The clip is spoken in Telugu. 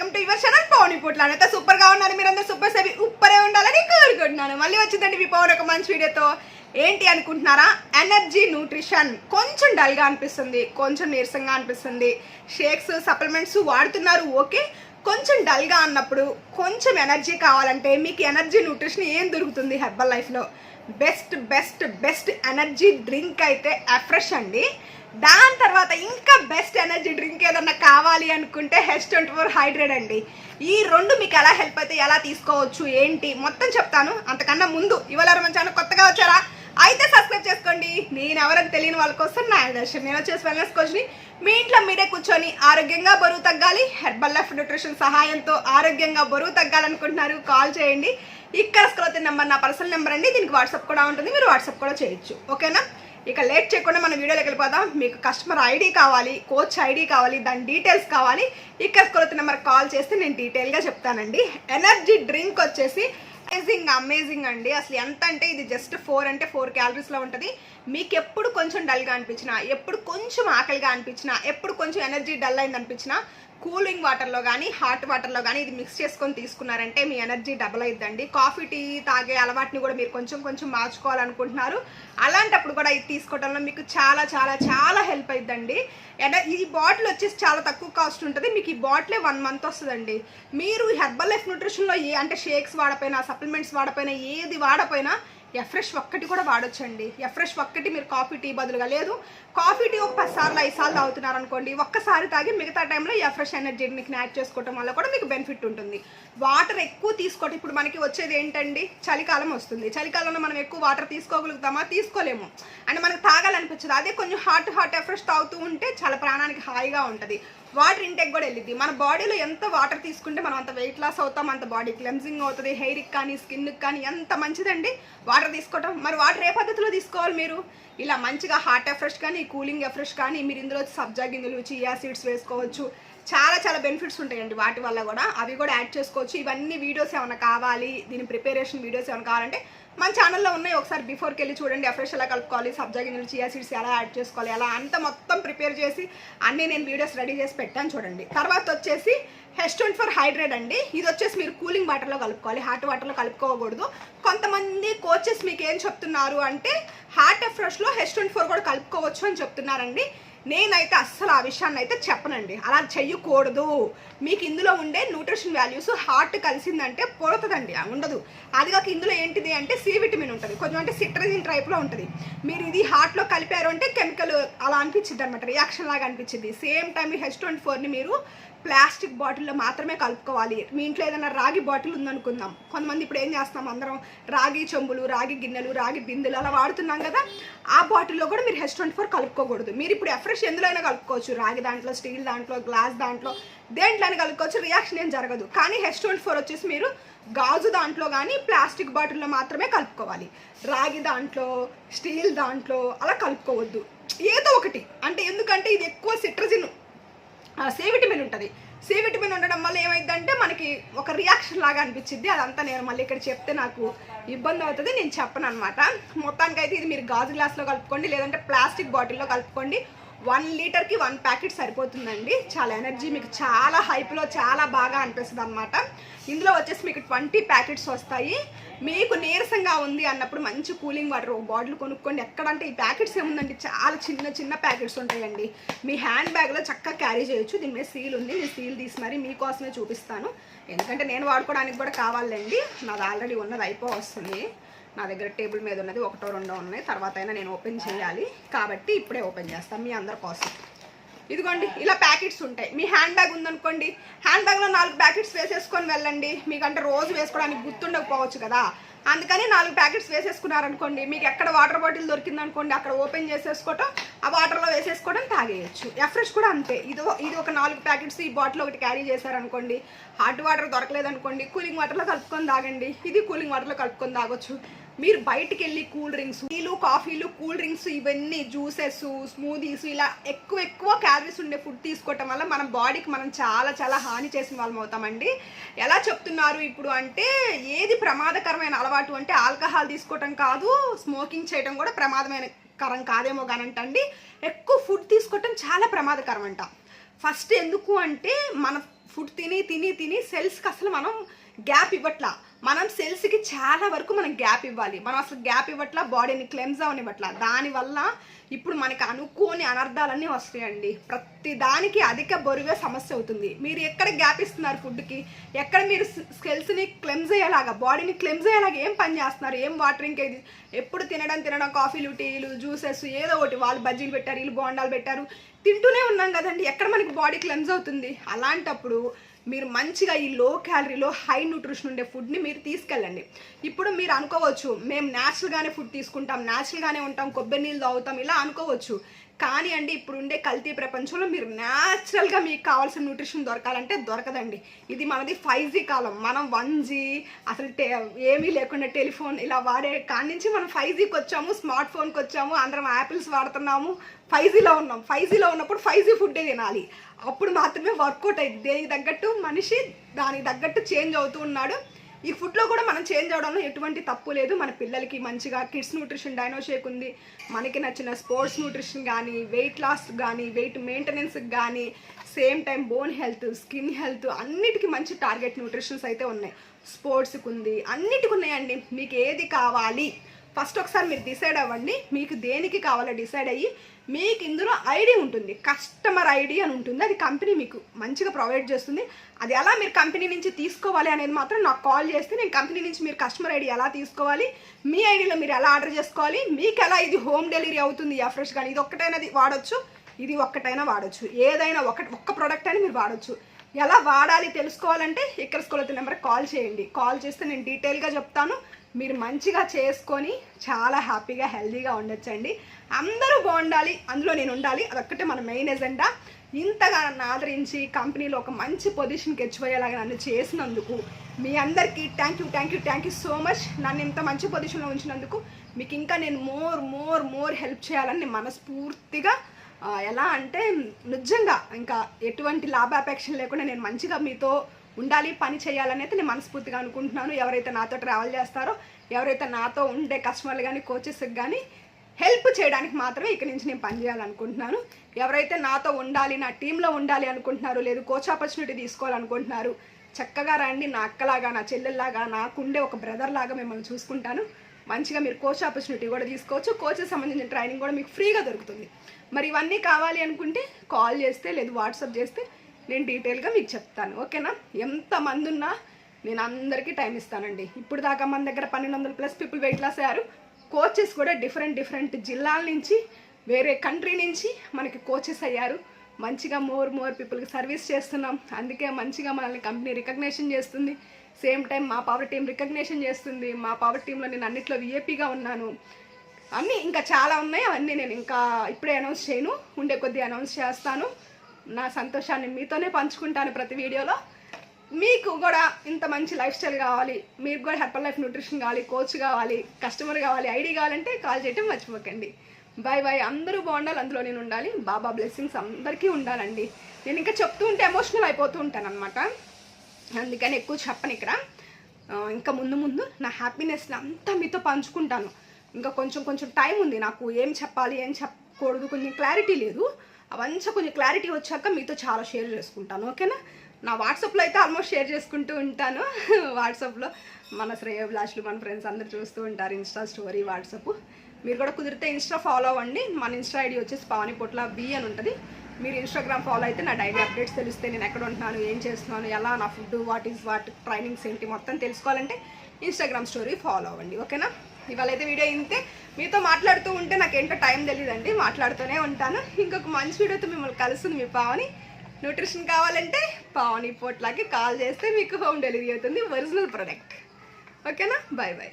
వెల్కమ్ టు యువర్ ఛానల్ పౌని పుట్ల అయితే సూపర్గా ఉన్నారు. మీరందరూ సూపర్ సేవి ఉప్పరే ఉండాలని కోరుకుంటున్నాను. మళ్ళీ వచ్చిందండి మీ పవన్ ఒక మంచి వీడియోతో. ఏంటి అనుకుంటున్నారా? ఎనర్జీ న్యూట్రిషన్ కొంచెం డల్గా అనిపిస్తుంది. కొంచెం నీరసంగా అనిపిస్తుంది. షేక్స్ సప్లిమెంట్స్ వాడుతున్నారు ఓకే. కొంచెం డల్గా అన్నప్పుడు కొంచెం ఎనర్జీ కావాలంటే మీకు ఎనర్జీ న్యూట్రిషన్ ఏం దొరుకుతుంది హెర్బల్ లైఫ్లో best best best energy drink అయితే అఫ్రెష్ అండి. దాని తర్వాత ఇంకా బెస్ట్ ఎనర్జీ డ్రింక్ ఏదన్నా కావాలి అనుకుంటే హెచ్ ట్వంటీ ఫోర్ హైడ్రేట్ అండి. ఈ రెండు మీకు ఎలా హెల్ప్ అయితే ఎలా తీసుకోవచ్చు ఏంటి? మొత్తం చెప్తాను. అంతకన్నా ముందు ఇవాళ మన కొత్తగా వచ్చారా? అయితే సబ్స్క్రైబ్ చేసుకోండి. నేను ఎవరైనా తెలియని వాళ్ళ కోసం నా దర్శనం. నేను వచ్చేసి వెల్నెస్ కోచ్ని మీ ఇంట్లో మీరే కూర్చొని ఆరోగ్యంగా బరువు తగ్గాలి. హెర్బల్ లైఫ్ న్యూట్రిషన్ సహాయంతో ఆరోగ్యంగా బరువు తగ్గాలనుకుంటున్నారు. కాల్ చేయండి. ఇక్కడ స్క్రోత్ నెంబర్ నా పర్సనల్ నెంబర్ అండి. దీనికి వాట్సాప్ కూడా ఉంటుంది. మీరు వాట్సాప్ కూడా చేయొచ్చు. ఓకేనా? ఇక లేట్ చేయకుండా మన వీడియోలోకి వెళ్ళిపోదాం. మీకు కస్టమర్ ఐడి కావాలి కోచ్ ఐడి కావాలి దాని డీటెయిల్స్ కావాలి. ఇక్కడ కొలత నెంబర్ కాల్ చేస్తే నేను డీటెయిల్గా చెప్తానండి. ఎనర్జీ డ్రింక్ వచ్చేసి అమేజింగ్ అమేజింగ్ అండి. అసలు ఎంత అంటే ఇది జస్ట్ ఫోర్ అంటే ఫోర్ క్యాలరీస్లో ఉంటుంది. మీకు ఎప్పుడు కొంచెం డల్గా అనిపించినా ఎప్పుడు కొంచెం ఆకలిగా అనిపించినా ఎప్పుడు కొంచెం ఎనర్జీ డల్ అయింది అనిపించినా కూలింగ్ వాటర్లో కానీ హాట్ వాటర్లో కానీ ఇది మిక్స్ చేసుకొని తీసుకున్నారంటే మీ ఎనర్జీ డబుల్ అయిద్దండి. కాఫీ టీ తాగే అలవాటుని కూడా మీరు కొంచెం కొంచెం మార్చుకోవాలనుకుంటున్నారు. అలాంటప్పుడు కూడా ఇది తీసుకోవడంలో మీకు చాలా చాలా చాలా హెల్ప్ అయిద్దండి. ఈ బాటిల్ వచ్చేసి చాలా తక్కువ కాస్ట్ ఉంటుంది. మీకు ఈ బాటిలే వన్ మంత్ వస్తుందండి. మీరు హెర్బల్ లైఫ్ న్యూట్రిషన్లో ఏ అంటే షేక్స్ వాడపోయినా సప్లిమెంట్స్ వాడపోయినా ఏది వాడపోయినా ఎఫ్రెష్ ఒక్కటి కూడా వాడొచ్చండి. ఎఫ్రెష్ ఒక్కటి మీరు కాఫీ టీ బదులుగా లేదు. కాఫీ టీ ఒక పది సార్లు ఐదు సార్లు తాగుతున్నారు అనుకోండి ఒక్కసారి తాగి మిగతా టైంలో ఎఫ్రెష్ ఎనర్జీ డ్రింక్ని యాడ్ చేసుకోవటం వల్ల కూడా మీకు బెనిఫిట్ ఉంటుంది. వాటర్ ఎక్కువ తీసుకోవటం ఇప్పుడు మనకి వచ్చేది ఏంటండి? చలికాలం వస్తుంది. చలికాలంలో మనం ఎక్కువ వాటర్ తీసుకోగలుగుతామా? తీసుకోలేము. అండ్ మనకు తాగాలనిపించదు. అదే కొంచెం హాట్ హాట్ ఎఫ్రెష్ తాగుతూ ఉంటే చాలా ప్రాణానికి హాయిగా ఉంటుంది. వాటర్ ఇంటెక్ కూడా వెళ్ళిద్ది. మన బాడీలో ఎంత వాటర్ తీసుకుంటే మనం అంత వెయిట్ లాస్ అవుతాం అంత బాడీ క్లెన్సింగ్ అవుతుంది హెయిర్కి కానీ స్కిన్కి కానీ ఎంత మంచిదండి వాటర్ తీసుకోవటం. మరి వాటర్ ఏ పద్ధతిలో తీసుకోవాలి మీరు? ఇలా మంచిగా హార్ట్ ఎఫ్రెష్ కానీ కూలింగ్ ఎఫ్రెష్ కానీ మీరు ఇందులో సబ్జా గింజలు చియా సీడ్స్ వేసుకోవచ్చు. చాలా చాలా బెనిఫిట్స్ ఉంటాయండి. వాటి వల్ల కూడా అవి కూడా యాడ్ చేసుకోవచ్చు. ఇవన్నీ వీడియోస్ ఏమైనా కావాలి దీని ప్రిపరేషన్ వీడియోస్ ఏమైనా కావాలంటే మన ఛానల్లో ఉన్నాయి. ఒకసారి బిఫోర్కి వెళ్ళి చూడండి. ఎఫ్రెష్ ఎలా కలుపుకోవాలి. సబ్జా గింజలు చియా సీడ్స్ ఎలా యాడ్ చేసుకోవాలి అలా అంతా మొత్తం ప్రిపేర్ చేసి అన్నీ నేను వీడియోస్ రెడీ చేసి పెట్టాను చూడండి. తర్వాత వచ్చేసి హెస్టోన్ ఫర్ ఫోర్ హైడ్రేట్ అండి. ఇది వచ్చేసి మీరు కూలింగ్ వాటర్లో కలుపుకోవాలి. హాట్ వాటర్లో కలుపుకోకూడదు. కొంతమంది కోచెస్ మీకు ఏం చెప్తున్నారు అంటే హాట్ ఎఫ్రెష్లో హెస్టోన్ ఫోర్ కూడా కలుపుకోవచ్చు అని చెప్తున్నారండి. నేనైతే అస్సలు ఆ విషయాన్ని అయితే చెప్పనండి. అలా చెయ్యకూడదు. మీకు ఇందులో ఉండే న్యూట్రిషన్ వాల్యూస్ హార్ట్ కలిసిందంటే పోతుందండి ఉండదు. అది కాక ఇందులో ఏంటిది అంటే సి విటమిన్ ఉంటుంది. కొంచెం అంటే సిట్రజిన్ టైప్లో ఉంటుంది. మీరు ఇది హార్ట్లో కలిపారు అంటే కెమికల్ అలా అనిపించింది అనమాట రియాక్షన్ లాగా అనిపించింది సేమ్ టైం హెచ్ ట్వంటీ ఫోర్ని మీరు ప్లాస్టిక్ బాటిల్లో మాత్రమే కలుపుకోవాలి. మీ ఇంట్లో ఏదైనా రాగి బాటిల్ ఉందనుకుందాం. కొంతమంది ఇప్పుడు ఏం చేస్తాం? అందరం రాగి చెంబులు రాగి గిన్నెలు రాగి బిందెలు అలా వాడుతున్నాం కదా. ఆ బాటిల్లో కూడా మీరు హెచ్ ట్వంటీ ఫోర్ కలుపుకోకూడదు. మీరు ఇప్పుడు ఫ్రెష్ ఎందులోనే కలుపుకోవచ్చు. రాగి దాంట్లో స్టీల్ దాంట్లో గ్లాస్ దాంట్లో దేంట్లోనే కలుపుకోవచ్చు. రియాక్షన్ ఏం జరగదు. కానీ హెచ్ ట్వంటీ ఫోర్ వచ్చేసి మీరు గాజు దాంట్లో కానీ ప్లాస్టిక్ బాటిల్లో మాత్రమే కలుపుకోవాలి. రాగి దాంట్లో స్టీల్ దాంట్లో అలా కలుపుకోవద్దు. ఏదో ఒకటి. అంటే ఎందుకంటే ఇది ఎక్కువ సిట్రజిన్ సి విటమిన్ ఉంటుంది. సి విటమిన్ ఉండడం వల్ల ఏమైందంటే మనకి ఒక రియాక్షన్ లాగా అనిపించింది అదంతా నేను మళ్ళీ ఇక్కడ చెప్తే నాకు ఇబ్బంది అవుతుంది. నేను చెప్పను అనమాట మొత్తానికైతే ఇది మీరు గాజు గ్లాస్లో కలుపుకోండి. లేదంటే ప్లాస్టిక్ బాటిల్లో కలుపుకోండి. వన్ లీటర్కి వన్ ప్యాకెట్ సరిపోతుందండి. చాలా ఎనర్జీ మీకు చాలా హైప్లో చాలా బాగా అనిపిస్తుంది అనమాట ఇందులో వచ్చేసి మీకు ట్వంటీ ప్యాకెట్స్ వస్తాయి. మీకు నీరసంగా ఉంది అన్నప్పుడు మంచి కూలింగ్ వాటర్ ఒక బాటిల్ కొనుక్కోండి. ఎక్కడంటే ఈ ప్యాకెట్స్ ఏముందండి? చాలా చిన్న చిన్న ప్యాకెట్స్ ఉంటాయండి. మీ హ్యాండ్ బ్యాగ్లో చక్కగా క్యారీ చేయొచ్చు. దీని మీద సీల్ ఉంది. నేను సీల్ తీసి మరి మీకోసమే చూపిస్తాను. ఎందుకంటే నేను వాడుకోవడానికి కూడా కావాలండి. నాది ఆల్రెడీ ఉన్నది అయిపో వస్తుంది నా దగ్గర టేబుల్ మీద ఉన్నది ఒకటో రెండో ఉన్నాయి తర్వాత అయినా నేను ఓపెన్ చేయాలి. కాబట్టి ఇప్పుడే ఓపెన్ చేస్తాను మీ అందరి కోసం. ఇదిగోండి ఇలా ప్యాకెట్స్ ఉంటాయి. మీ హ్యాండ్ బ్యాగ్ ఉందనుకోండి హ్యాండ్ బ్యాగ్లో నాలుగు ప్యాకెట్స్ వేసేసుకొని వెళ్ళండి. మీకంటే రోజు వేసుకోవడానికి గుర్తుండకపోవచ్చు కదా. అందుకని నాలుగు ప్యాకెట్స్ వేసేసుకున్నారనుకోండి మీకు ఎక్కడ వాటర్ బాటిల్ దొరికిందనుకోండి అక్కడ ఓపెన్ చేసేసుకోవటం ఆ వాటర్లో వేసేసుకోవడం తాగేయచ్చు. ఎఫ్రెష్ కూడా అంతే. ఇది ఇది ఒక నాలుగు ప్యాకెట్స్ ఈ బాటిల్ ఒకటి క్యారీ చేశారనుకోండి హాట్ వాటర్ దొరకలేదనుకోండి కూలింగ్ వాటర్లో కలుపుకొని తాగండి. ఇది కూలింగ్ వాటర్లో కలుపుకొని తాగొచ్చు. మీరు బయటికి వెళ్ళి కూల్ డ్రింక్స్ టీలు కాఫీలు కూల్ డ్రింక్స్ ఇవన్నీ జ్యూసెస్ స్మూదీస్ ఇలా ఎక్కువ ఎక్కువ క్యాలరీస్ ఉండే ఫుడ్ తీసుకోవటం వల్ల మన బాడీకి మనం చాలా చాలా హాని చేసిన వాళ్ళం అవుతామండి. ఎలా చెప్తున్నారు ఇప్పుడు అంటే ఏది ప్రమాదకరమైన అలవాటు అంటే ఆల్కహాల్ తీసుకోవటం కాదు స్మోకింగ్ చేయడం కూడా ప్రమాదమైన కరం కాదేమో కానంటండి. ఎక్కువ ఫుడ్ తీసుకోవటం చాలా ప్రమాదకరం అంట ఫస్ట్ ఎందుకు అంటే మన ఫుడ్ తిని తిని తిని సెల్స్కి అసలు మనం గ్యాప్ ఇవ్వట్లా. మనం సెల్స్కి చాలా వరకు మనం గ్యాప్ ఇవ్వాలి. మనం అసలు గ్యాప్ ఇవ్వట్లా బాడీని క్లెమ్జ్ అవనివ్వట్లా. దానివల్ల ఇప్పుడు మనకు అనుకోని అనర్థాలన్నీ వస్తాయండి. ప్రతి దానికి అధిక బరువే సమస్య అవుతుంది. మీరు ఎక్కడ గ్యాప్ ఇస్తున్నారు ఫుడ్కి ఎక్కడ మీరు స్కెల్స్ని క్లెమ్జ్ అయ్యేలాగా బాడీని క్లెమ్జ్ అయ్యేలాగా ఏం పని చేస్తున్నారు? ఏం వాటరింగ్ ఇది? ఎప్పుడు తినడం తినడం కాఫీలు టీలు జ్యూసెస్ ఏదో ఒకటి వాళ్ళు బజ్జీలు పెట్టారు వీళ్ళు బోండాలు పెట్టారు. తింటూనే ఉన్నాం కదండి. ఎక్కడ మనకి బాడీ క్లెమ్జ్ అవుతుంది? అలాంటప్పుడు మీరు మంచిగా ఈ లో క్యాలరీలో హై న్యూట్రిషన్ ఉండే ఫుడ్ని మీరు తీసుకెళ్ళండి. ఇప్పుడు మీరు అనుకోవచ్చు మేము న్యాచురల్గానే ఫుడ్ తీసుకుంటాం న్యాచురల్గానే ఉంటాం కొబ్బరి నీళ్ళు తాగుతాం ఇలా అనుకోవచ్చు. కానీ అండి ఇప్పుడు ఉండే కల్తీ ప్రపంచంలో మీరు న్యాచురల్గా మీకు కావాల్సిన న్యూట్రిషన్ దొరకాలంటే దొరకదండి. ఇది మనది ఫైవ్ జీ కాలం. మనం వన్ జీ అసలు టే ఏమీ లేకుండా టెలిఫోన్ ఇలా వాడే కాడి నుంచి మనం ఫైవ్ జీకి వచ్చాము స్మార్ట్ ఫోన్కి వచ్చాము అందరం యాపిల్స్ వాడుతున్నాము ఫైవ్ జీలో ఉన్నాం. ఫైవ్ జీలో ఉన్నప్పుడు ఫైవ్ జీ ఫుడ్డే తినాలి. అప్పుడు మాత్రమే వర్కౌట్ అయింది దేనికి తగ్గట్టు మనిషి దానికి తగ్గట్టు చేంజ్ అవుతూ ఉన్నాడు. ఈ ఫుడ్లో కూడా మనం చేంజ్ అవడంలో ఎటువంటి తప్పు లేదు. మన పిల్లలకి మంచిగా కిడ్స్ న్యూట్రిషన్ డైనో షేక్ ఉంది. మనకి నచ్చిన స్పోర్ట్స్ న్యూట్రిషన్ కానీ వెయిట్ లాస్ కానీ వెయిట్ మెయింటెనెన్స్కి కానీ same time bone health skin health అన్నిటికీ మంచి టార్గెట్ న్యూట్రిషన్స్ అయితే ఉన్నాయి. స్పోర్ట్స్కి ఉంది అన్నిటికి ఉన్నాయండి. మీకు ఏది కావాలి? ఫస్ట్ ఒకసారి మీరు డిసైడ్ అవ్వండి మీకు దేనికి కావాలో డిసైడ్ అయ్యి మీకు ఇందులో ఐడి ఉంటుంది కస్టమర్ ఐడి అని ఉంటుంది అది కంపెనీ మీకు మంచిగా ప్రొవైడ్ చేస్తుంది. అది ఎలా మీరు కంపెనీ నుంచి తీసుకోవాలి అనేది మాత్రం నాకు కాల్ చేస్తే నేను కంపెనీ నుంచి మీరు కస్టమర్ ఐడి ఎలా తీసుకోవాలి మీ ఐడిలో మీరు ఎలా ఆర్డర్ చేసుకోవాలి మీకు ఎలా ఇది హోమ్ డెలివరీ అవుతుంది యా ఫ్రెష్ కానీ ఇది ఒక్కటైనది వాడచ్చు ఇది ఒక్కటైనా వాడచ్చు. ఏదైనా ఒక ఒక్క ప్రోడక్ట్ అయినా మీరు వాడచ్చు. ఎలా వాడాలి తెలుసుకోవాలంటే ఇక్కడ స్కూల్ నెంబర్కి కాల్ చేయండి. కాల్ చేస్తే నేను డీటెయిల్గా చెప్తాను. మీరు మంచిగా చేసుకొని చాలా హ్యాపీగా హెల్దీగా ఉండొచ్చండి. అందరూ బాగుండాలి అందులో నేను ఉండాలి. అదొక్కటే మన మెయిన్ ఎజెండా ఇంతగా నన్ను ఆదరించి కంపెనీలో ఒక మంచి పొజిషన్కి ఎచ్చిపోయేలాగా నన్ను చేసినందుకు మీ అందరికీ thank you thank you thank you so much నన్ను ఇంత మంచి పొజిషన్లో ఉంచినందుకు మీకు ఇంకా నేను మోర్ మోర్ మోర్ హెల్ప్ చేయాలని నేను మనస్ఫూర్తిగా ఎలా అంటే నిజంగా ఇంకా ఎటువంటి లాభాపేక్ష లేకుండా నేను మంచిగా మీతో ఉండాలి పని చేయాలని అయితే నేను మనస్ఫూర్తిగా అనుకుంటున్నాను. ఎవరైతే నాతో ట్రావెల్ చేస్తారో ఎవరైతే నాతో ఉండే కస్టమర్లు కానీ కోచెస్కి కానీ హెల్ప్ చేయడానికి మాత్రమే ఇక్కడి నుంచి నేను పనిచేయాలనుకుంటున్నాను ఎవరైతే నాతో ఉండాలి నా టీంలో ఉండాలి అనుకుంటున్నారు లేదు కోచ్ ఆపర్చునిటీ తీసుకోవాలనుకుంటున్నారు చక్కగా రండి నా అక్కలాగా నా చెల్లెల్లాగా నాకుండే ఒక బ్రదర్ లాగా మిమ్మల్ని చూసుకుంటాను. మంచిగా మీరు కోచ్ ఆపర్చునిటీ కూడా తీసుకోవచ్చు. కోచెస్ సంబంధించిన ట్రైనింగ్ కూడా మీకు ఫ్రీగా దొరుకుతుంది. మరి ఇవన్నీ కావాలి అనుకుంటే కాల్ చేస్తే లేదు వాట్సాప్ చేస్తే నేను డీటెయిల్గా మీకు చెప్తాను ఓకేనా? ఎంతమంది ఉన్నా నేను అందరికీ టైం ఇస్తానండి. ఇప్పుడు దాకా మన దగ్గర పన్నెండు వందల ప్లస్ పీపుల్ వెయిట్ లాస్ అయ్యారు. కోచెస్ కూడా డిఫరెంట్ డిఫరెంట్ జిల్లాల నుంచి వేరే కంట్రీ నుంచి మనకి కోచెస్ అయ్యారు. మంచిగా మోర్ మోర్ పీపుల్కి సర్వీస్ చేస్తున్నాం. అందుకే మంచిగా మనల్ని కంపెనీ రికగ్నేషన్ చేస్తుంది. సేమ్ టైం మా పవర్ టీం రికగ్నేషన్ చేస్తుంది. మా పవర్ టీంలో నేను అన్నిట్లో విఏపీగా ఉన్నాను. అన్నీ ఇంకా చాలా ఉన్నాయి. అవన్నీ నేను ఇంకా ఇప్పుడే అనౌన్స్ చేయను. ఉండే కొద్దీ అనౌన్స్ చేస్తాను. నా సంతోషాన్ని మీతోనే పంచుకుంటాను ప్రతి వీడియోలో. మీకు కూడా ఇంత మంచి లైఫ్ స్టైల్ కావాలి మీకు కూడా హెర్బల్ లైఫ్ న్యూట్రిషన్ కావాలి కోచ్ కావాలి కస్టమర్ కావాలి ఐడి కావాలంటే కాల్ చేయటం మర్చిపోకండి. బాయ్ బాయ్ అందరూ బాగుండాలి అందులో నేను ఉండాలి. బాబా బ్లెస్సింగ్స్ అందరికీ ఉండాలండి. నేను ఇంకా చెప్తూ ఉంటే ఎమోషనల్ అయిపోతూ ఉంటాను అనమాట అందుకని ఎక్కువ చెప్పను ఇక్కడ. ఇంకా ముందు ముందు నా హ్యాపీనెస్ని అంతా మీతో పంచుకుంటాను. ఇంకా కొంచెం కొంచెం టైం ఉంది నాకు ఏం చెప్పాలి ఏం చెప్పకూడదు కొంచెం క్లారిటీ లేదు. అవంతా కొంచెం క్లారిటీ వచ్చాక మీతో చాలా షేర్ చేసుకుంటాను ఓకేనా? నా వాట్సాప్లో అయితే ఆల్మోస్ట్ షేర్ చేసుకుంటూ ఉంటాను. వాట్సాప్లో మన శ్రేయోభిలాషులు మన ఫ్రెండ్స్ అందరు చూస్తూ ఉంటారు ఇన్స్టా స్టోరీ వాట్సాప్ మీరు కూడా కుదిరితే ఇన్స్టా ఫాలో అవ్వండి. మన ఇన్స్టా ఐడి వచ్చేసి పావని పొట్ల బి అని ఉంటుంది. మీరు ఇన్స్టాగ్రామ్ ఫాలో అయితే నా డైలీ అప్డేట్స్ తెలిస్తే నేను ఎక్కడ ఉంటున్నాను ఏం చేస్తున్నాను ఎలా నా food what is what trainings ఏంటి మొత్తం తెలుసుకోవాలంటే ఇన్స్టాగ్రామ్ స్టోరీ ఫాలో అవ్వండి ఓకేనా? ఇవాళ అయితే వీడియో ఇంతే. మీతో మాట్లాడుతూ ఉంటే నాకు ఏంటో టైం తెలియదండి మాట్లాడుతూనే ఉంటాను. ఇంకొక మంచి వీడియోతో మిమ్మల్ని కలుస్తుంది మీ పావని. న్యూట్రిషన్ కావాలంటే పావని పోట్లాకి కాల్ చేస్తే మీకు హోమ్ డెలివరీ అవుతుంది ఒరిజినల్ ప్రొడక్ట్. ఓకేనా? Bye bye